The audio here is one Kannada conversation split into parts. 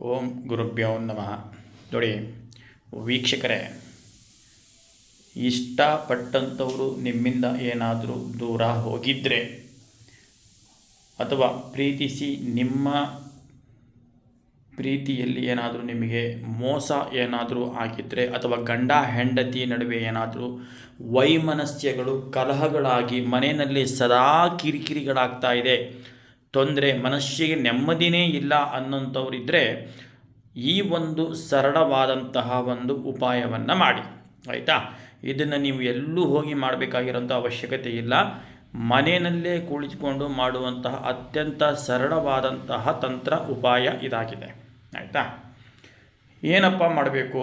ಓಂ ಗುರುಭ್ಯೋ ನಮಃ. ನೋಡಿ, ವೀಕ್ಷಕರೇ, ಇಷ್ಟಪಟ್ಟಂಥವರು ನಿಮ್ಮಿಂದ ಏನಾದರೂ ದೂರ ಹೋಗಿದ್ದರೆ ಅಥವಾ ಪ್ರೀತಿಸಿ ನಿಮ್ಮ ಪ್ರೀತಿಯಲ್ಲಿ ಏನಾದರೂ ನಿಮಗೆ ಮೋಸ ಏನಾದರೂ ಆಗಿದ್ದರೆ ಅಥವಾ ಗಂಡ, ಹೆಂಡತಿ ನಡುವೆ ಏನಾದರೂ ವೈಮನಸ್ಯಗಳು, ಕಲಹಗಳಾಗಿ ಮನೆಯಲ್ಲಿ ಸದಾ ಕಿರಿಕಿರಿಗಳಾಗ್ತಾ ಇದೆ ತೊಂದರೆ, ಮನಸ್ಸಿಗೆ ನೆಮ್ಮದಿನೇ ಇಲ್ಲ ಅನ್ನೋಂಥವ್ರಿದ್ದರೆ ಈ ಒಂದು ಸರಳವಾದಂತಹ ಒಂದು ಉಪಾಯವನ್ನು ಮಾಡಿ. ಆಯಿತಾ? ಇದನ್ನು ನೀವು ಎಲ್ಲೂ ಹೋಗಿ ಮಾಡಬೇಕಾಗಿರೋಂಥ ಅವಶ್ಯಕತೆ ಇಲ್ಲ. ಮನೆಯಲ್ಲೇ ಕುಳಿತುಕೊಂಡು ಮಾಡುವಂತಹ ಅತ್ಯಂತ ಸರಳವಾದಂತಹ ತಂತ್ರ, ಉಪಾಯ ಇದಾಗಿದೆ. ಆಯಿತಾ? ಏನಪ್ಪ ಮಾಡಬೇಕು?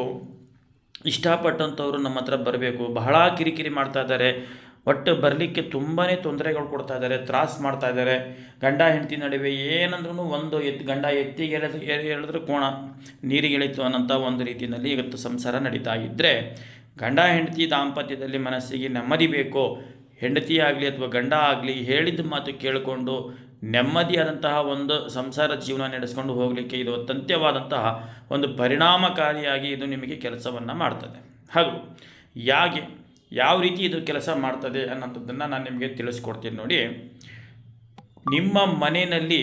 ಇಷ್ಟಪಟ್ಟಂಥವ್ರು ನಮ್ಮ ಹತ್ರ ಬರಬೇಕು. ಬಹಳ ಕಿರಿಕಿರಿ ಮಾಡ್ತಾ ಇದ್ದಾರೆ. ಒಟ್ಟು ಬರಲಿಕ್ಕೆ ತುಂಬಾ ತೊಂದರೆಗಳು ಕೊಡ್ತಾ ಇದ್ದಾರೆ, ತ್ರಾಸು ಮಾಡ್ತಾ ಇದ್ದಾರೆ. ಗಂಡ ಹೆಂಡತಿ ನಡುವೆ ಏನಂದ್ರೂ ಒಂದು ಎತ್ತು ಗಂಡ ಎತ್ತಿಗೆ ಎಳೆದ್ರೆ ಕೋಣ ನೀರಿಗೆ ಇಳಿತು ಅನ್ನೋಂಥ ಒಂದು ರೀತಿಯಲ್ಲಿ ಇವತ್ತು ಸಂಸಾರ ನಡೀತಾ ಇದ್ದರೆ ಗಂಡ ಹೆಂಡತಿ ದಾಂಪತ್ಯದಲ್ಲಿ ಮನಸ್ಸಿಗೆ ನೆಮ್ಮದಿ ಬೇಕೋ? ಹೆಂಡತಿ ಆಗಲಿ ಅಥವಾ ಗಂಡ ಆಗಲಿ ಹೇಳಿದ ಮಾತು ಕೇಳಿಕೊಂಡು ನೆಮ್ಮದಿಯಾದಂತಹ ಒಂದು ಸಂಸಾರ ಜೀವನ ನಡೆಸ್ಕೊಂಡು ಹೋಗಲಿಕ್ಕೆ ಇದು ಅತ್ಯಂತ್ಯವಾದಂತಹ ಒಂದು ಪರಿಣಾಮಕಾರಿಯಾಗಿ ಇದು ನಿಮಗೆ ಕೆಲಸವನ್ನು ಮಾಡ್ತದೆ. ಹಾಗೂ ಯಾಕೆ ಯಾವ ರೀತಿ ಇದು ಕೆಲಸ ಮಾಡ್ತದೆ ಅನ್ನೋಂಥದ್ದನ್ನು ನಾನು ನಿಮಗೆ ತಿಳಿಸ್ಕೊಡ್ತೀನಿ ನೋಡಿ. ನಿಮ್ಮ ಮನೆಯಲ್ಲಿ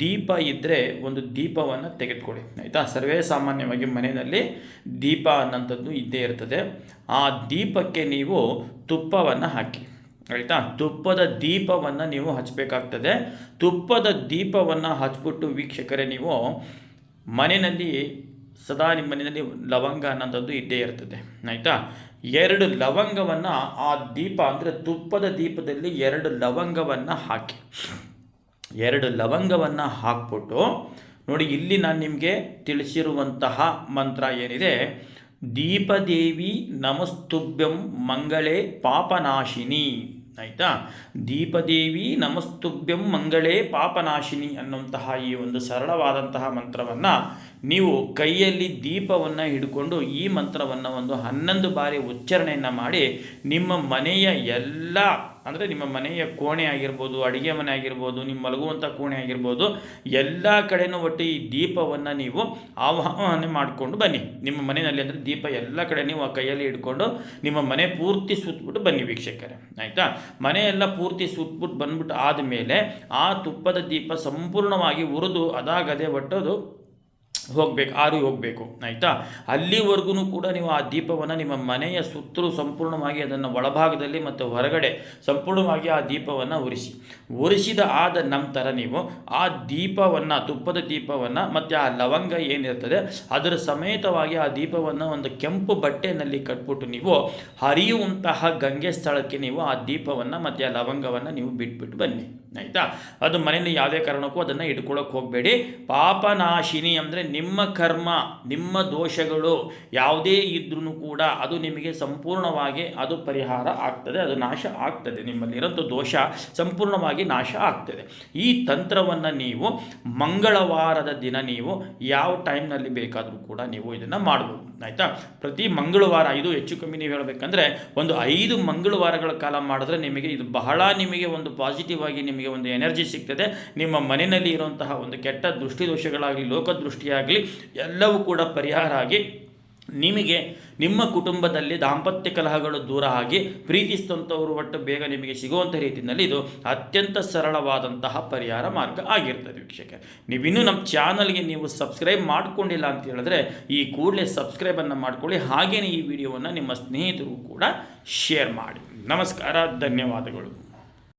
ದೀಪ ಇದ್ದರೆ ಒಂದು ದೀಪವನ್ನು ತೆಗೆದುಕೊಳ್ಳಿ, ಆಯಿತಾ? ಸರ್ವೇ ಸಾಮಾನ್ಯವಾಗಿ ಮನೆಯಲ್ಲಿ ದೀಪ ಅನ್ನೋಂಥದ್ದು ಇದ್ದೇ ಇರ್ತದೆ. ಆ ದೀಪಕ್ಕೆ ನೀವು ತುಪ್ಪವನ್ನು ಹಾಕಿ, ಆಯಿತಾ? ತುಪ್ಪದ ದೀಪವನ್ನು ನೀವು ಹಚ್ಚಬೇಕಾಗ್ತದೆ ತುಪ್ಪದ ದೀಪವನ್ನು ಹಚ್ಬಿಟ್ಟು ವೀಕ್ಷಕರೇ, ನೀವು ಮನೆಯಲ್ಲಿ, ಸದಾ ನಿಮ್ಮ ಮನೆಯಲ್ಲಿ ಲವಂಗ ಅನ್ನೋಂಥದ್ದು ಇದ್ದೇ ಇರ್ತದೆ, ಆಯಿತಾ? ಎರಡು ಲವಂಗವನ್ನು ಆ ದೀಪ ಅಂದರೆ ತುಪ್ಪದ ದೀಪದಲ್ಲಿ ಎರಡು ಲವಂಗವನ್ನು ಹಾಕಿ. ಎರಡು ಲವಂಗವನ್ನು ಹಾಕ್ಬಿಟ್ಟು, ನೋಡಿ ಇಲ್ಲಿ ನಾನು ನಿಮಗೆ ತಿಳಿಸಿರುವಂತಹ ಮಂತ್ರ ಏನಿದೆ? ದೀಪದೇವಿ ನಮಸ್ತುಭ್ಯಂ ಮಂಗಳೇ ಪಾಪನಾಶಿನಿ. ಆಯಿತಾ? ದೀಪದೇವಿ ನಮಸ್ತುಭ್ಯಂ ಮಂಗಳೇ ಪಾಪನಾಶಿನಿ ಅನ್ನುವಂತಹ ಈ ಒಂದು ಸರಳವಾದಂತಹ ಮಂತ್ರವನ್ನು ನೀವು ಕೈಯಲ್ಲಿ ದೀಪವನ್ನು ಹಿಡ್ಕೊಂಡು ಈ ಮಂತ್ರವನ್ನು ಒಂದು ಹನ್ನೊಂದು ಬಾರಿ ಉಚ್ಚಾರಣೆಯನ್ನು ಮಾಡಿ ನಿಮ್ಮ ಮನೆಯ ಎಲ್ಲ ಅಂದರೆ ನಿಮ್ಮ ಮನೆಯ ಕೋಣೆ ಆಗಿರ್ಬೋದು, ಅಡುಗೆ ಮನೆ ಆಗಿರ್ಬೋದು ನಿಮ್ಮ ಮಲಗುವಂಥ ಕೋಣೆ ಆಗಿರ್ಬೋದು, ಎಲ್ಲ ಕಡೆಯೂ ಒಟ್ಟು ಈ ದೀಪವನ್ನು ನೀವು ಆವಾಹನೆ ಮಾಡಿಕೊಂಡು ಬನ್ನಿ. ನಿಮ್ಮ ಮನೆಯಲ್ಲಿ ಅಂದರೆ ದೀಪ ಎಲ್ಲ ಕಡೆ ನೀವು ಆ ಕೈಯಲ್ಲಿ ಇಟ್ಕೊಂಡು ನಿಮ್ಮ ಮನೆ ಪೂರ್ತಿ ಸುತ್ತಬಿಟ್ಟು ಬನ್ನಿ ವೀಕ್ಷಕರೇ. ಆಯಿತಾ? ಮನೆಯೆಲ್ಲ ಪೂರ್ತಿ ಸುತ್ತಬಿಟ್ಟು ಬಂದ್ಬಿಟ್ಟು ಆದಮೇಲೆ ಆ ತುಪ್ಪದ ದೀಪ ಸಂಪೂರ್ಣವಾಗಿ ಉರಿದು ಅದಾಗದೆ ಒಟ್ಟದು ಹೋಗಬೇಕು, ಆರಿ ಹೋಗಬೇಕು, ಆಯಿತಾ? ಅಲ್ಲಿವರೆಗೂ ಕೂಡ ನೀವು ಆ ದೀಪವನ್ನು ನಿಮ್ಮ ಮನೆಯ ಸುತ್ತಲೂ ಸಂಪೂರ್ಣವಾಗಿ ಅದನ್ನು ಒಳಭಾಗದಲ್ಲಿ ಮತ್ತು ಹೊರಗಡೆ ಸಂಪೂರ್ಣವಾಗಿ ಆ ದೀಪವನ್ನು ಉರಿಸಿ. ಉರಿಸಿದ ಆದ ನಂತರ ನೀವು ಆ ದೀಪವನ್ನು, ತುಪ್ಪದ ದೀಪವನ್ನು ಮತ್ತು ಆ ಲವಂಗ ಏನಿರ್ತದೆ, ಅದರ ಸಮೇತವಾಗಿ ಆ ದೀಪವನ್ನು ಒಂದು ಕೆಂಪು ಬಟ್ಟೆಯಲ್ಲಿ ಕಟ್ಬಿಟ್ಟು ನೀವು ಹರಿಯುವಂತಹ ಗಂಗೆ ಸ್ಥಳಕ್ಕೆ ನೀವು ಆ ದೀಪವನ್ನು ಮತ್ತು ಆ ಲವಂಗವನ್ನು ನೀವು ಬಿಟ್ಬಿಟ್ಟು ಬನ್ನಿ. ಆಯಿತಾ? ಅದು ಮನೆಯಲ್ಲಿ ಯಾವುದೇ ಕಾರಣಕ್ಕೂ ಅದನ್ನು ಇಟ್ಕೊಳ್ಳೋಕೆ ಹೋಗಬೇಡಿ. ಪಾಪನಾಶಿನಿ ಅಂದರೆ ನಿಮ್ಮ ಕರ್ಮ, ನಿಮ್ಮ ದೋಷಗಳು ಯಾವುದೇ ಇದ್ರೂ ಕೂಡ ಅದು ನಿಮಗೆ ಸಂಪೂರ್ಣವಾಗಿ ಅದು ಪರಿಹಾರ ಆಗ್ತದೆ, ಅದು ನಾಶ ಆಗ್ತದೆ. ನಿಮ್ಮಲ್ಲಿರೋಂಥ ದೋಷ ಸಂಪೂರ್ಣವಾಗಿ ನಾಶ ಆಗ್ತದೆ. ಈ ತಂತ್ರವನ್ನು ನೀವು ಮಂಗಳವಾರದ ದಿನ ನೀವು ಯಾವ ಟೈಮ್ನಲ್ಲಿ ಬೇಕಾದರೂ ಕೂಡ ನೀವು ಇದನ್ನು ಮಾಡ್ಬೋದು. ಆಯಿತಾ? ಪ್ರತಿ ಮಂಗಳವಾರ, ಇದು ಹೆಚ್ಚು ಕಮ್ಮಿ ನೀವು ಹೇಳಬೇಕಂದ್ರೆ ಒಂದು ಐದು ಮಂಗಳವಾರಗಳ ಕಾಲ ಮಾಡಿದ್ರೆ ನಿಮಗೆ ಇದು ಬಹಳ ನಿಮಗೆ ಒಂದು ಪಾಸಿಟಿವ್ ಆಗಿ ನಿಮಗೆ ಒಂದು ಎನರ್ಜಿ ಸಿಗ್ತದೆ. ನಿಮ್ಮ ಮನೆಯಲ್ಲಿ ಇರುವಂತಹ ಒಂದು ಕೆಟ್ಟ ದೃಷ್ಟಿದೋಷಗಳಾಗಲಿ, ಲೋಕದೃಷ್ಟಿಯಾಗಲಿ ಎಲ್ಲವೂ ಕೂಡ ಪರಿಹಾರ ಆಗಿ ನಿಮಗೆ ನಿಮ್ಮ ಕುಟುಂಬದಲ್ಲಿ ದಾಂಪತ್ಯ ಕಲಹಗಳು ದೂರ ಆಗಿ ಪ್ರೀತಿಸಿದಂಥವರು ಒಟ್ಟು ಬೇಗ ನಿಮಗೆ ಸಿಗುವಂಥ ರೀತಿಯಲ್ಲಿ ಇದು ಅತ್ಯಂತ ಸರಳವಾದಂತಹ ಪರಿಹಾರ ಮಾರ್ಗ ಆಗಿರ್ತದೆ ವೀಕ್ಷಕ ನೀವಿನ್ನೂ ನಮ್ಮ ಚಾನಲ್ಗೆ ನೀವು ಸಬ್ಸ್ಕ್ರೈಬ್ ಮಾಡಿಕೊಂಡಿಲ್ಲ ಅಂತ ಹೇಳಿದ್ರೆ ಈ ಕೂಡಲೇ ಸಬ್ಸ್ಕ್ರೈಬನ್ನು ಮಾಡ್ಕೊಳ್ಳಿ. ಹಾಗೆಯೇ ಈ ವಿಡಿಯೋವನ್ನು ನಿಮ್ಮ ಸ್ನೇಹಿತರು ಕೂಡ ಶೇರ್ ಮಾಡಿ. ನಮಸ್ಕಾರ, ಧನ್ಯವಾದಗಳು.